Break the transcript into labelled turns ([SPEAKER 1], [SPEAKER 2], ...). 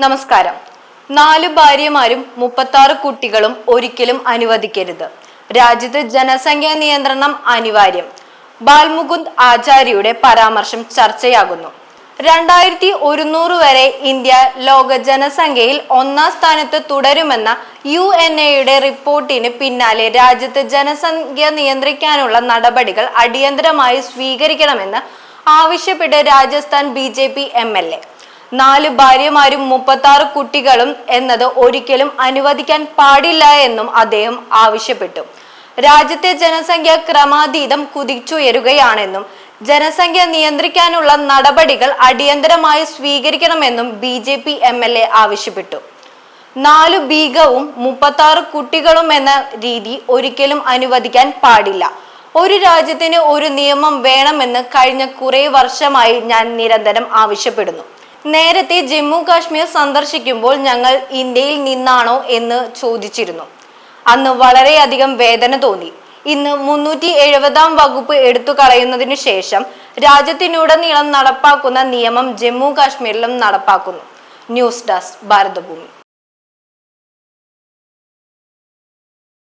[SPEAKER 1] നമസ്കാരം. നാല് ഭാര്യമാരും മുപ്പത്താറ് കുട്ടികളും ഒരിക്കലും അനുവദിക്കരുത്. രാജ്യത്ത് ജനസംഖ്യാ നിയന്ത്രണം അനിവാര്യം. ബാൽമുകുന്ദ് ആചാര്യയുടെ പരാമർശം ചർച്ചയാകുന്നു. രണ്ടായിരത്തി ഒരുന്നൂറ് വരെ ഇന്ത്യ ലോക ജനസംഖ്യയിൽ ഒന്നാം സ്ഥാനത്ത് തുടരുമെന്ന യു എൻ എയുടെ റിപ്പോർട്ടിന് പിന്നാലെ രാജ്യത്ത് ജനസംഖ്യ നിയന്ത്രിക്കാനുള്ള നടപടികൾ അടിയന്തരമായി സ്വീകരിക്കണമെന്ന് ആവശ്യപ്പെട്ട് Rajasthan B J P M L A. നാല് ഭാര്യമാരും മുപ്പത്തി കുട്ടികളും എന്നത് ഒരിക്കലും അനുവദിക്കാൻ പാടില്ല എന്നും അദ്ദേഹം ആവശ്യപ്പെട്ടു. രാജ്യത്തെ ജനസംഖ്യ ക്രമാതീതം കുതിച്ചുയരുകയാണെന്നും ജനസംഖ്യ നിയന്ത്രിക്കാനുള്ള നടപടികൾ അടിയന്തരമായി സ്വീകരിക്കണമെന്നും B J P M L A ആവശ്യപ്പെട്ടു. നാലു ബീഗവും മുപ്പത്താറ് കുട്ടികളും എന്ന രീതി ഒരിക്കലും അനുവദിക്കാൻ പാടില്ല. ഒരു രാജ്യത്തിന് ഒരു നിയമം വേണമെന്ന് കഴിഞ്ഞ കുറേ വർഷമായി ഞാൻ നിരന്തരം ആവശ്യപ്പെടുന്നു. നേരത്തെ ജമ്മു കാശ്മീർ സന്ദർശിക്കുമ്പോൾ ഞങ്ങൾ ഇന്ത്യയിൽ നിന്നാണോ എന്ന് ചോദിച്ചിരുന്നു. അന്ന് വളരെയധികം വേദന തോന്നി. ഇന്ന് മുന്നൂറ്റി എഴുപതാം വകുപ്പ് എടുത്തു കളയുന്നതിനു ശേഷം രാജ്യത്തിനുടനീളം നടപ്പാക്കുന്ന നിയമം ജമ്മു കാശ്മീരിലും നടപ്പാക്കുന്നു. News desk Bharathabhoomi.